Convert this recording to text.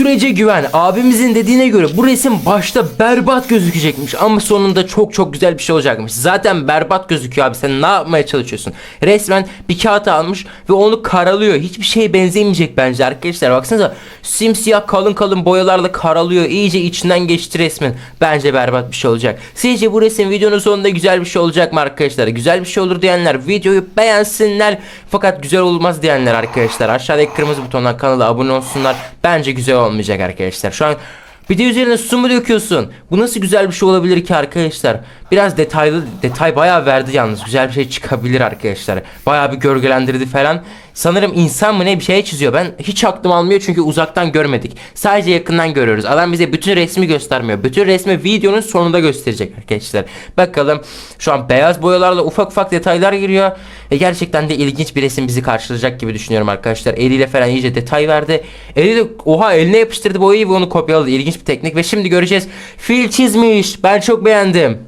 Sürece güven. Abimizin dediğine göre bu resim başta berbat gözükecekmiş ama sonunda çok çok güzel bir şey olacakmış. Zaten berbat gözüküyor abi. Sen ne yapmaya çalışıyorsun? Resmen bir kağıt almış ve onu karalıyor. Hiçbir şeye benzemeyecek bence arkadaşlar. Baksanıza simsiyah kalın kalın boyalarla karalıyor. İyice içinden geçti resmin. Bence berbat bir şey olacak. Sizce bu resim videonun sonunda güzel bir şey olacak mı arkadaşlar? Güzel bir şey olur diyenler videoyu beğensinler. Fakat güzel olmaz diyenler arkadaşlar. Aşağıdaki kırmızı butondan kanala abone olsunlar. Bence güzel olmayacak arkadaşlar. Şu an bir de üzerine su mu döküyorsun? Bu nasıl güzel bir şey olabilir ki arkadaşlar? Biraz detaylı detay bayağı verdi yalnız. Güzel bir şey çıkabilir arkadaşlar. Bayağı bir gölgelendirdi falan. Sanırım insan mı ne bir şey çiziyor. Ben hiç aklım almıyor çünkü uzaktan görmedik. Sadece yakından görüyoruz. Adam bize bütün resmi göstermiyor. Bütün resmi videonun sonunda gösterecek arkadaşlar. Bakalım şu an beyaz boyalarla ufak ufak detaylar giriyor. Ve gerçekten de ilginç bir resim bizi karşılayacak gibi düşünüyorum arkadaşlar. Eliyle falan iyice detay verdi. Eliyle oha eline yapıştırdı boyayı ve onu kopyaladı. İlginç bir teknik ve şimdi göreceğiz. Fil çizmiş. Ben çok beğendim.